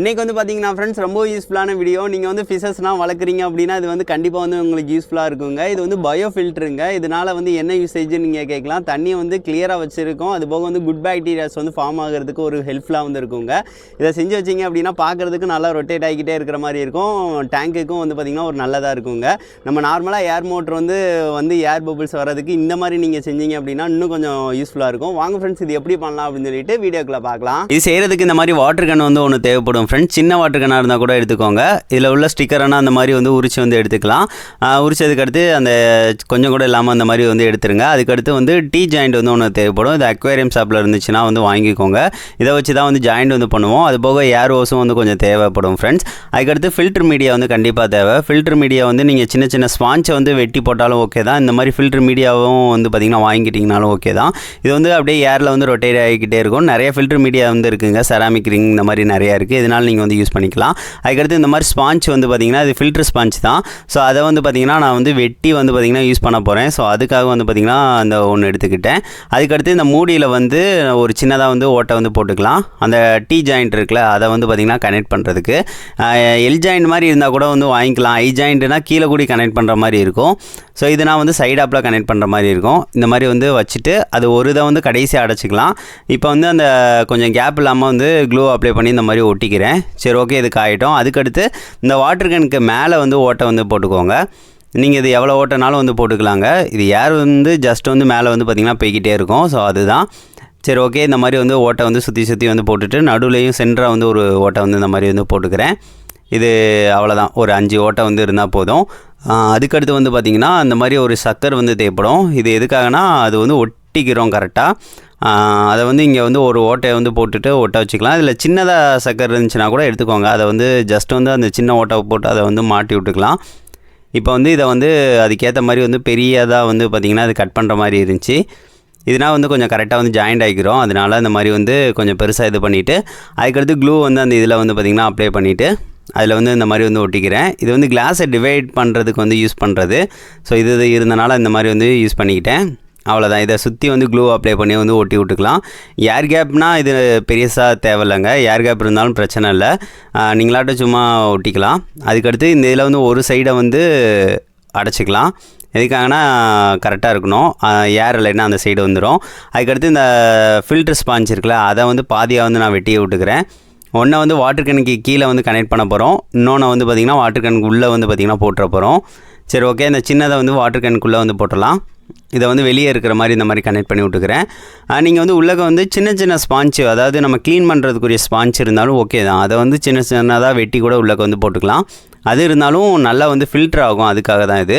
இன்றைக்கி வந்து பார்த்தீங்கன்னா ஃப்ரெண்ட்ஸ் ரொம்ப யூஸ்ஃபுல்லான வீடியோ நீங்கள் வந்து ஃபிஷஸ்லாம் வளர்க்குறீங்க அப்படின்னா இது வந்து கண்டிப்பாக வந்து உங்களுக்கு யூஸ்ஃபுல்லாக இருக்குங்க. இது வந்து பயோ ஃபில்ட்ருங்க இதனால் வந்து என்ன யூசேஜ் நீங்கள் கேட்கலாம். தண்ணியை வந்து கிளியராக வச்சுருக்கோம். அது போக வந்து குட் பாக்டீரியாஸ் வந்து ஃபார்ம் ஆகிறதுக்கு ஒரு ஹெல்ப்ஃபுல்லாக வந்து இருக்குங்க இதை செஞ்சு வச்சிங்க அப்படின்னா பார்க்குறதுக்கு நல்லா ரொட்டேட் ஆகிக்கிட்டே இருக்கிற மாதிரி இருக்கும். டேங்க்குக்கும் வந்து பார்த்திங்கன்னா ஒரு நல்லதாக இருக்குங்க. நம்ம நார்மலாக ஏர் மோட்டர் வந்து வந்து ஏர் பபிள்ஸ் வர்றதுக்கு இந்த மாதிரி நீங்கள் செஞ்சீங்க அப்படின்னா இன்னும் கொஞ்சம் யூஸ்ஃபுல்லாக இருக்கும். வாங்க ஃப்ரெண்ட்ஸ் இது எப்படி பண்ணலாம் அப்படின்னு சொல்லிட்டு வீடியோக்குள்ளே பார்க்கலாம் இது செய்கிறதுக்கு இந்த மாதிரி வாட்டர் கன் வந்து ஒன்று தேவைப்படும். ஃப்ரெண்ட்ஸ் சின்ன வாட்டர் கன்னாக இருந்தால் கூட எடுத்துக்கோங்க. இதில் உள்ள ஸ்டிக்கரான அந்த மாதிரி வந்து உரிச்சு வந்து எடுத்துக்கலாம். உரிச்சதுக்கடுத்து உரிச்சதுக்கு அடுத்து அந்த கொஞ்சம் கூட இல்லாமல் அந்த மாதிரி வந்து எடுத்துருங்க. அதுக்கடுத்து வந்து டீ ஜாயிண்ட் வந்து ஒன்று தேவைப்படும். இது அக்வேரியம் ஷாப்பில் இருந்துச்சுன்னா வந்து வாங்கிக்கோங்க. இதை வச்சு தான் வந்து ஜாயிண்ட் வந்து பண்ணுவோம். அது போக ஏர் ஓஸும் வந்து கொஞ்சம் தேவைப்படும் ஃப்ரெண்ட்ஸ் அதுக்கடுத்து ஃபில்டர் மீடியா வந்து கண்டிப்பாக தேவை. ஃபில்டர் மீடியா வந்து நீங்கள் சின்ன சின்ன ஸ்பாஞ்சை வந்து வெட்டி போட்டாலும் ஓகே தான். இந்த மாதிரி ஃபில்டர் மீடியாவும் வந்து பார்த்திங்கன்னா வாங்கிட்டிங்கனாலும் ஓகே தான். இது வந்து அப்படியே ஏரில் வந்து ரொட்டேட் ஆகிக்கிட்டே இருக்கும். நிறைய ஃபில்டர் மீடியா வந்து இருக்குங்க. செராமிக் ரிங் இந்த மாதிரி நிறையா இருக்குது இதனால் நீங்கள் வந்து யூஸ் பண்ணிக்கலாம். அதுக்கடுத்து இந்த மாதிரி ஸ்பாஞ்ச் வந்து பார்த்திங்கன்னா இது ஃபில்டர் ஸ்பாஞ்ச் தான். ஸோ அதை வந்து பார்த்திங்கன்னா நான் வந்து வெட்டி வந்து பார்த்திங்கன்னா யூஸ் பண்ண போகிறேன் ஸோ அதுக்காக வந்து பார்த்திங்கன்னா அந்த ஒன்று எடுத்துக்கிட்டேன். அதுக்கடுத்து இந்த மூடியில் வந்து ஒரு சின்னதாக வந்து ஓட்டை வந்து போட்டுக்கலாம். அந்த டீ ஜாயிண்ட் இருக்குல்ல அதை வந்து பார்த்திங்கன்னா கனெக்ட் பண்ணுறதுக்கு எல் ஜாயிண்ட் மாதிரி இருந்தால் கூட வந்து வாங்கிக்கலாம். ஐ ஜாயிண்ட்னா கீழே கூடி கனெக்ட் பண்ணுற மாதிரி இருக்கும். ஸோ இது நான் வந்து சைட் ஆப்பில் கனெக்ட் பண்ணுற மாதிரி இருக்கும். இந்த மாதிரி வந்து வச்சுட்டு அது ஒரு இதை வந்து கடைசியாக அடைச்சிக்கலாம். இப்போ வந்து அந்த கொஞ்சம் கேப் இல்லாமல் வந்து க்ளூ அப்ளை பண்ணி இந்த மாதிரி ஒட்டிக்கிறேன். சரி ஓகே இது காயட்டும் அதுக்கடுத்து இந்த வாட்டர் கேனுக்கு மேலே வந்து ஓட்டை வந்து போட்டுக்கோங்க. நீங்கள் இது எவ்வளோ ஓட்டனாலும் வந்து போட்டுக்கலாங்க. இது ஏர் வந்து ஜஸ்ட் வந்து மேலே வந்து பார்த்திங்கன்னா போய்கிட்டே இருக்கும். ஸோ அதுதான். சரி ஓகே இந்த மாதிரி வந்து ஓட்டை வந்து சுற்றி சுற்றி வந்து போட்டுட்டு நடுவுலையும் சென்டராக வந்து ஒரு ஓட்டை வந்து இந்த மாதிரி வந்து போட்டுக்கிறேன். இது அவ்வளோதான் ஒரு அஞ்சு ஓட்டை வந்து இருந்தால் போதும். அதுக்கடுத்து வந்து பார்த்திங்கன்னா அந்த மாதிரி ஒரு சக்கர் வந்து தேவைப்படும் இது எதுக்காகனா அது வந்து ஒட்டிக்கிறோம் கரெக்டாக அதை வந்து இங்கே வந்து ஒரு ஓட்டையை வந்து போட்டுட்டு ஒட்ட வச்சுக்கலாம். இதில் சின்னதாக சக்கர் இருந்துச்சுன்னா கூட எடுத்துக்கோங்க. அதை வந்து ஜஸ்ட் வந்து அந்த சின்ன ஓட்டை போட்டு அதை வந்து மாட்டி விட்டுக்கலாம். இப்போ வந்து இதை வந்து அதுக்கேற்ற மாதிரி வந்து பெரியதாக வந்து பார்த்திங்கன்னா அது கட் பண்ணுற மாதிரி இருந்துச்சு. இதனால் வந்து கொஞ்சம் கரெக்டாக வந்து ஜாயிண்ட் ஆகிக்கிறோம் அதனால இந்த மாதிரி வந்து கொஞ்சம் பெருசாக இது பண்ணிவிட்டு அதுக்கடுத்து க்ளூ வந்து அந்த இதில் வந்து பார்த்திங்கன்னா அப்ளை பண்ணிவிட்டு அதில் வந்து இந்த மாதிரி வந்து ஒட்டிக்கிறேன். இது வந்து கிளாஸை டிவைட் பண்ணுறதுக்கு வந்து யூஸ் பண்ணுறது ஸோ இது இது இருந்தனால இந்த மாதிரி வந்து யூஸ் பண்ணிக்கிட்டேன். அவ்வளோதான் இதை சுற்றி வந்து க்ளூ அப்ளை பண்ணி வந்து ஒட்டி விட்டுக்கலாம். ஏர் கேப்னால் இது பெருசாக தேவையில்லைங்க. ஏர் கேப் இருந்தாலும் பிரச்சனை இல்லை. நீங்களாட்ட நீங்களாட்டும் சும்மா ஒட்டிக்கலாம். அதுக்கடுத்து இந்த இதில் வந்து ஒரு சைடை வந்து அடைச்சிக்கலாம். எதுக்காகனா கரெக்டாக இருக்கணும். ஏர் இல்லைன்னா அந்த சைடு வந்துடும் அதுக்கடுத்து இந்த ஃபில்டர் ஸ்பாஞ்ச் இருக்குல்ல அதை வந்து பாதியாக வந்து நான் வெட்டி விட்டுக்கிறேன். ஒன்றை வந்து வாட்டர் கேனுக்கு கீழே வந்து கனெக்ட் பண்ண போகிறோம் இன்னொன்று வந்து பார்த்திங்கன்னா வாட்டர் கேனுக்கு உள்ளே வந்து பார்த்திங்கன்னா போட்டுற போகிறோம் சரி ஓகே இந்த சின்னதை வந்து வாட்டர் கேனுக்குள்ளே வந்து போட்டுடலாம். இதை வந்து வெளியே இருக்கிற மாதிரி இந்த மாதிரி கனெக்ட் பண்ணி விட்டுக்கிறேன். நீங்கள் வந்து உள்ளக வந்து சின்ன சின்ன ஸ்பாஞ்சு அதாவது நம்ம க்ளீன் பண்ணுறதுக்குரிய ஸ்பாஞ்ச் இருந்தாலும் ஓகே தான். அதை வந்து சின்ன சின்னதாக வெட்டி கூட உள்ளக வந்து போட்டுக்கலாம். அது இருந்தாலும் நல்லா வந்து ஃபில்டர் ஆகும். அதுக்காக தான் இது.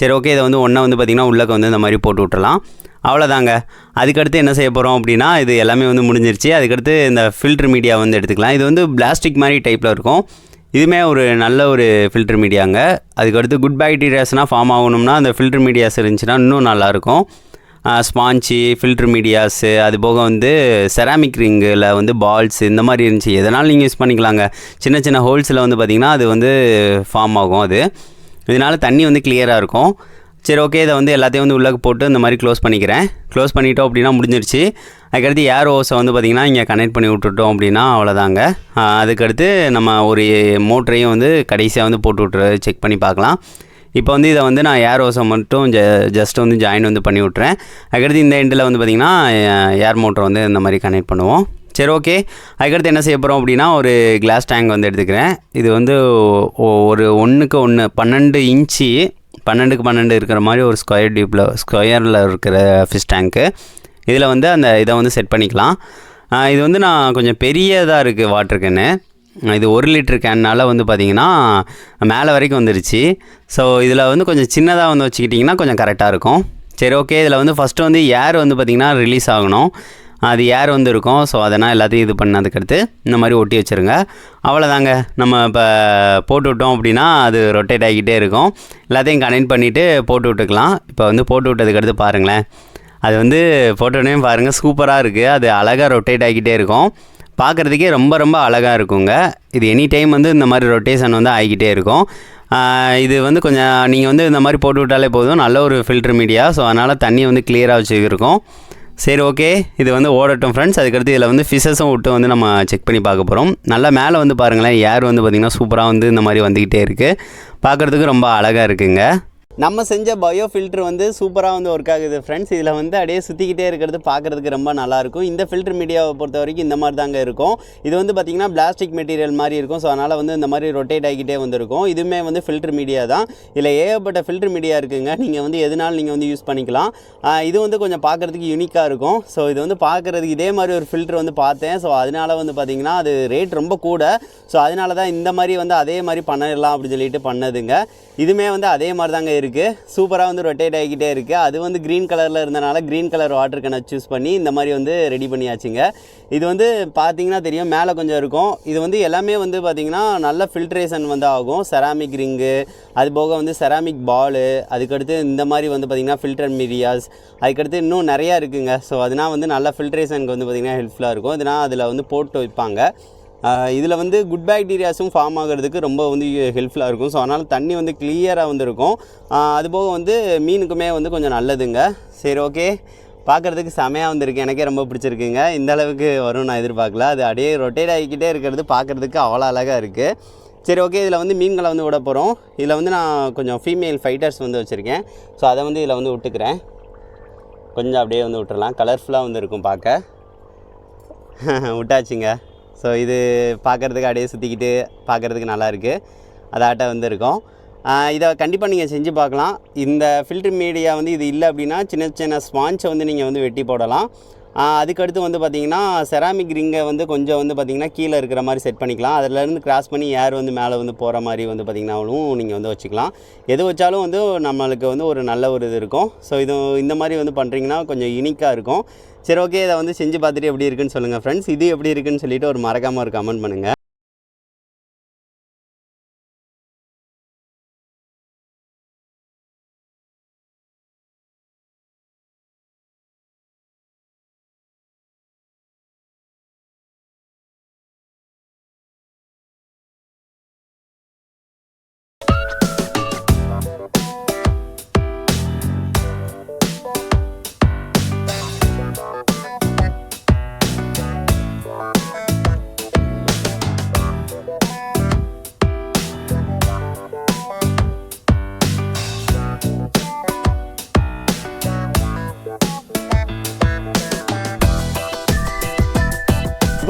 சரி ஓகே இதை வந்து ஒன்றை வந்து பார்த்திங்கன்னா உள்ளக்க வந்து இந்த மாதிரி போட்டு விட்டுறலாம். அவ்வளோதாங்க அதுக்கடுத்து என்ன செய்ய போகிறோம் அப்படின்னா இது எல்லாமே வந்து முடிஞ்சிருச்சு. அதுக்கடுத்து இந்த ஃபில்ட்ரு மீடியா வந்து எடுத்துக்கலாம். இது வந்து பிளாஸ்டிக் மாதிரி டைப்பில் இருக்கும். இதுவுமே ஒரு நல்ல ஒரு ஃபில்டர் மீடியாங்க அதுக்கடுத்து குட் பாக்டீரியாஸ்னால் ஃபார்ம் ஆகணும்னா அந்த ஃபில்டர் மீடியாஸ் இருந்துச்சுன்னா இன்னும் நல்லாயிருக்கும். ஸ்பாஞ்சு ஃபில்டர் மீடியாஸு அது போக வந்து செராமிக் ரிங்கில் வந்து பால்ஸ் இந்த மாதிரி இருந்துச்சு. எதனால் நீங்கள் யூஸ் பண்ணிக்கலாங்க. சின்ன சின்ன ஹோல்ஸில் வந்து பார்த்திங்கன்னா அது வந்து ஃபார்ம் ஆகும் அது. இதனால் தண்ணி வந்து கிளியராக இருக்கும். சரி ஓகே இதை வந்து எல்லாத்தையும் வந்து உள்ளே போட்டு இந்த மாதிரி க்ளோஸ் பண்ணிக்கிறேன். க்ளோஸ் பண்ணிட்டோம் அப்படின்னா முடிஞ்சிருச்சு. அதுக்கடுத்து ஏர் ஓஸை வந்து பார்த்திங்கன்னா இங்கே கனெக்ட் பண்ணி விட்டுட்டோம் அப்படின்னா அவ்வளோதாங்க அதுக்கடுத்து நம்ம ஒரு மோட்டரையும் வந்து கடைசியாக வந்து போட்டு விட்ரு செக் பண்ணி பார்க்கலாம். இப்போ வந்து இதை வந்து நான் ஏர் ஓஸை மட்டும் ஜ ஜஸ்ட் வந்து ஜாயின் வந்து பண்ணி விட்றேன் அதுக்கடுத்து இந்த எண்டில் வந்து பார்த்திங்கன்னா ஏர் மோட்டரை வந்து இந்த மாதிரி கனெக்ட் பண்ணுவோம். சரி ஓகே அதுக்கடுத்து என்ன செய்ய போகிறோம் அப்படின்னா ஒரு கிளாஸ் டேங்க் வந்து எடுத்துக்கிறேன். இது வந்து ஒ- ஒரு ஒன்றுக்கு ஒன்று பன்னெண்டு இன்ச்சு பன்னெண்டுக்கு பன்னெண்டு இருக்கிற மாதிரி ஒரு ஸ்கொயர் டியூப்பில் ஸ்கொயரில் இருக்கிற ஃபிஷ் டேங்க்கு இதில் வந்து அந்த இதை வந்து செட் பண்ணிக்கலாம். இது வந்து நான் கொஞ்சம் பெரியதாக இருக்குது வாட்டர் கேனு இது ஒரு லிட்டர் கேன்னால் வந்து பார்த்திங்கன்னா மேலே வரைக்கும் வந்துருச்சு. ஸோ இதில் வந்து கொஞ்சம் சின்னதாக வந்து வச்சுக்கிட்டிங்கன்னா கொஞ்சம் கரெக்டாக இருக்கும். சரி ஓகே இதில் வந்து ஃபஸ்ட்டு வந்து ஏர் வந்து பார்த்திங்கன்னா ரிலீஸ் ஆகணும். அது ஏர் வந்து இருக்கும் ஸோ அதனால் எல்லாத்தையும் இது பண்ணதுக்கடுத்து இந்த மாதிரி ஒட்டி வச்சுருங்க. அவ்வளோதாங்க. நம்ம இப்போ போட்டு விட்டோம் அப்படின்னா அது ரொட்டேட் ஆகிக்கிட்டே இருக்கும். எல்லாத்தையும் கனெக்ட் பண்ணிவிட்டு போட்டு விட்டுக்கலாம். இப்போ வந்து போட்டு விட்டதுக்கடுத்து பாருங்களேன். அது வந்து போட்டோடனே பாருங்கள் சூப்பராக இருக்குது அது அழகாக ரொட்டேட் ஆகிக்கிட்டே இருக்கும். பார்க்குறதுக்கே ரொம்ப ரொம்ப அழகாக இருக்குங்க. இது எனி டைம் வந்து இந்த மாதிரி ரொட்டேஷன் வந்து ஆகிக்கிட்டே இருக்கும். இது வந்து கொஞ்சம் நீங்கள் வந்து இந்த மாதிரி போட்டு விட்டாலே போதும். நல்ல ஒரு ஃபில்டர் மீடியா ஸோ அதனால் தண்ணி வந்து கிளியராக வச்சுருக்கோம். சரி ஓகே இது வந்து ஓடட்டும் ஃப்ரெண்ட்ஸ் அதுக்கடுத்து இதில் வந்து ஃபிஷஸும் விட்டு வந்து நம்ம செக் பண்ணி பார்க்க போகிறோம் நல்லா மேலே வந்து பாருங்களேன். ஏர் வந்து பார்த்திங்கன்னா சூப்பராக வந்து இந்த மாதிரி வந்துக்கிட்டே இருக்குது பார்க்குறதுக்கு ரொம்ப அழகாக இருக்குங்க. நம்ம செஞ்ச பயோ ஃபில்டர் வந்து சூப்பராக வந்து ஒர்க் ஆகுது ஃப்ரெண்ட்ஸ் இதில் வந்து அப்படியே சுற்றிக்கிட்டே இருக்கிறது பார்க்குறதுக்கு ரொம்ப நல்லாயிருக்கும் இந்த ஃபில்டர் மீடியாவை பொறுத்த வரைக்கும் இந்த மாதிரி தாங்க இருக்கும். இது வந்து பார்த்திங்கன்னா பிளாஸ்டிக் மெட்டீரியல் மாதிரி இருக்கும். ஸோ அதனால் வந்து இந்த மாதிரி ரொட்டேட் ஆகிக்கிட்டே வந்திருக்கும். இதுவுமே வந்து ஃபில்டர் மீடியா தான். இதில் ஏகப்பட்ட ஃபில்டர் மீடியா இருக்குங்க. நீங்கள் வந்து எதுனாலும் நீங்கள் வந்து யூஸ் பண்ணிக்கலாம். இது வந்து கொஞ்சம் பார்க்குறதுக்கு யூனிக்காக இருக்கும். ஸோ இது வந்து பார்க்குறதுக்கு இதே மாதிரி ஒரு ஃபில்டர் வந்து பார்த்தேன். ஸோ அதனால வந்து பார்த்திங்கன்னா அது ரேட் ரொம்ப கூட. ஸோ அதனால தான் இந்த மாதிரி வந்து அதே மாதிரி பண்ணிடலாம் அப்படின்னு சொல்லிட்டு பண்ணதுங்க. இதுவுமே வந்து அதே மாதிரி தாங்க இருக்குது சூப்பராக வந்து ரொட்டேட் ஆகிக்கிட்டே இருக்குது அது வந்து க்ரீன் கலரில் இருந்தனால க்ரீன் கலர் வாட்டர் கேனை சூஸ் பண்ணி இந்த மாதிரி வந்து ரெடி பண்ணியாச்சுங்க. இது வந்து பார்த்தீங்கன்னா தெரியும் மேலே கொஞ்சம் இருக்கும். இது வந்து எல்லாமே வந்து பார்த்திங்கன்னா நல்ல ஃபில்ட்ரேஷன் வந்து ஆகும். செராமிக் ரிங்கு அது போக வந்து செராமிக் பாலு அதுக்கடுத்து இந்த மாதிரி வந்து பார்த்திங்கன்னா ஃபில்டர் மீடியாஸ் அதுக்கடுத்து இன்னும் நிறையா இருக்குங்க. ஸோ அதனால் வந்து நல்லா ஃபில்ட்ரேஷனுக்கு வந்து பார்த்திங்கன்னா ஹெல்ப்ஃபுல்லாக இருக்கும். இதனால் அதில் வந்து போட்டு வைப்பாங்க. இதில் வந்து குட் பாக்டீரியாஸும் ஃபார்ம் ஆகிறதுக்கு ரொம்ப வந்து ஹெல்ப்ஃபுல்லாக இருக்கும். ஸோ அதனால் தண்ணி வந்து கிளியராக வந்துருக்கும். அதுபோக வந்து மீனுக்குமே வந்து கொஞ்சம் நல்லதுங்க. சரி ஓகே பார்க்குறதுக்கு செமையாக வந்திருக்கு. எனக்கே ரொம்ப பிடிச்சிருக்குங்க. இந்த அளவுக்கு வரும் நான் எதிர்பார்க்கல. அது அப்படியே ரொட்டேட் ஆகிக்கிட்டே இருக்கிறது பார்க்குறதுக்கு அவ்வளோ அழகாக இருக்குது சரி ஓகே இதில் வந்து மீன்களை வந்து விட போகிறோம் இதில் வந்து நான் கொஞ்சம் ஃபீமேல் ஃபைட்டர்ஸ் வந்து வச்சுருக்கேன். ஸோ அதை வந்து இதில் வந்து விட்டுக்கிறேன். கொஞ்சம் அப்படியே வந்து விட்டுறலாம். கலர்ஃபுல்லாக வந்து இருக்கும் பார்க்க. விட்டாச்சுங்க. ஸோ இது பார்க்குறதுக்கு அப்படியே சுற்றிக்கிட்டு பார்க்குறதுக்கு நல்லா இருக்குது அதாட்ட வந்து இருக்கும் இதை கண்டிப்பாக நீங்கள் செஞ்சு பார்க்கலாம். இந்த ஃபில்டர் மீடியா வந்து இது இல்லை அப்படின்னா சின்ன சின்ன ஸ்பான்ச்சை வந்து நீங்கள் வந்து வெட்டி போடலாம். அதுக்கடுத்து வந்து பார்த்திங்கன்னா செராமிக் ரிங்கை வந்து கொஞ்சம் வந்து பார்த்தீங்கன்னா கீழே இருக்கிற மாதிரி செட் பண்ணிக்கலாம். அதிலேருந்து கிராஸ் பண்ணி ஏர் வந்து மேலே வந்து போகிற மாதிரி வந்து பார்த்திங்கனாலும் நீங்கள் வந்து வச்சுக்கலாம். எது வச்சாலும் வந்து நம்மளுக்கு வந்து ஒரு நல்ல ஒரு இது இருக்கும். ஸோ இது இந்த மாதிரி வந்து பண்ணுறீங்கன்னா கொஞ்சம் யூனிக்காக இருக்கும். சரி ஓகே இதை வந்து செஞ்சு பார்த்துட்டு எப்படி இருக்குன்னு சொல்லுங்கள் ஃப்ரெண்ட்ஸ் இது எப்படி இருக்குன்னு சொல்லிவிட்டு ஒரு மறக்காமல் ஒரு கமெண்ட் பண்ணுங்கள்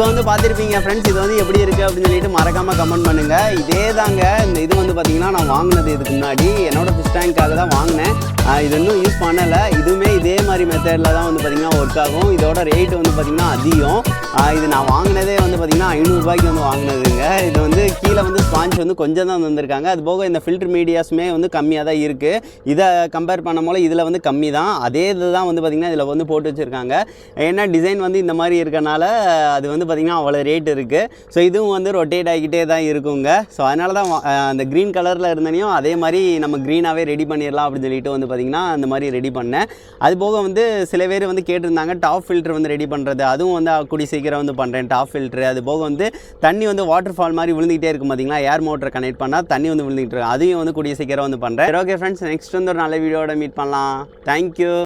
run வந்து பார்த்துருப்பீங்க ஃப்ரெண்ட்ஸ் இது வந்து எப்படி இருக்குது அப்படின்னு சொல்லிட்டு மறக்காமல் கமெண்ட் பண்ணுங்கள் இதே தாங்க இந்த இது வந்து பார்த்தீங்கன்னா நான் வாங்கினது இதுக்கு முன்னாடி. என்னோடய ஃபிஷ் டேங்க்காக தான் வாங்கினேன். இது இன்னும் யூஸ் பண்ணலை. இதுவுமே இதே மாதிரி மெத்தடில் தான் வந்து பார்த்திங்கன்னா ஒர்க் ஆகும். இதோட ரேட் வந்து பார்த்திங்கன்னா அதிகம். இது நான் வாங்கினதே வந்து பார்த்திங்கன்னா ஐநூறுரூபாய்க்கு வந்து வாங்கினதுங்க. இது வந்து கீழே வந்து ஸ்பாஞ்ச் வந்து கொஞ்சம் தான் வந்திருக்காங்க அது போக இந்த ஃபில்டர் மீடியாஸுமே வந்து கம்மியாக தான் இருக்குது இதை கம்பேர் பண்ணும் போல் இதில் வந்து கம்மி தான். அதே இது தான் வந்து பார்த்திங்கன்னா இதில் வந்து போட்டு வச்சுருக்காங்க. ஏன்னா டிசைன் வந்து இந்த மாதிரி இருக்கனால அது வந்து பார்த்திங்கன்னா அவ்வளோ ரேட் இருக்குது ஸோ இதுவும் வந்து ரொட்டேட் ஆகிக்கிட்டே தான் இருக்குங்க. ஸோ அதனால தான் அந்த க்ரீன் கலரில் இருந்தனையும் அதே மாதிரி நம்ம க்ரீனாகவே ரெடி பண்ணிடலாம் அப்படின்னு சொல்லிட்டு வந்து பார்த்திங்கன்னா அந்த மாதிரி ரெடி பண்ணேன். அது போக வந்து சில பேர் வந்து கேட்டிருந்தாங்க டாப் ஃபில்டர் வந்து ரெடி பண்ணுறது அதுவும் வந்து கூடி சீக்கிரம் வந்து பண்ணுறேன் டாப் ஃபில்ட்ரு அது போக வந்து தண்ணி வந்து வாட்டர் ஃபால் மாதிரி விழுந்துகிட்டே இருக்கும் பார்த்தீங்களா? ஏர் மோட்டரை கனெக்ட் பண்ணால் தண்ணி வந்து விழுந்துகிட்டு இருக்கும். அதையும் வந்து கூடிய சீக்கிரம் வந்து பண்ணுறேன் ஓகே ஃப்ரெண்ட்ஸ் நெக்ஸ்ட் வந்து ஒரு நல்ல வீடியோட மீட் பண்ணலாம். தேங்க்யூ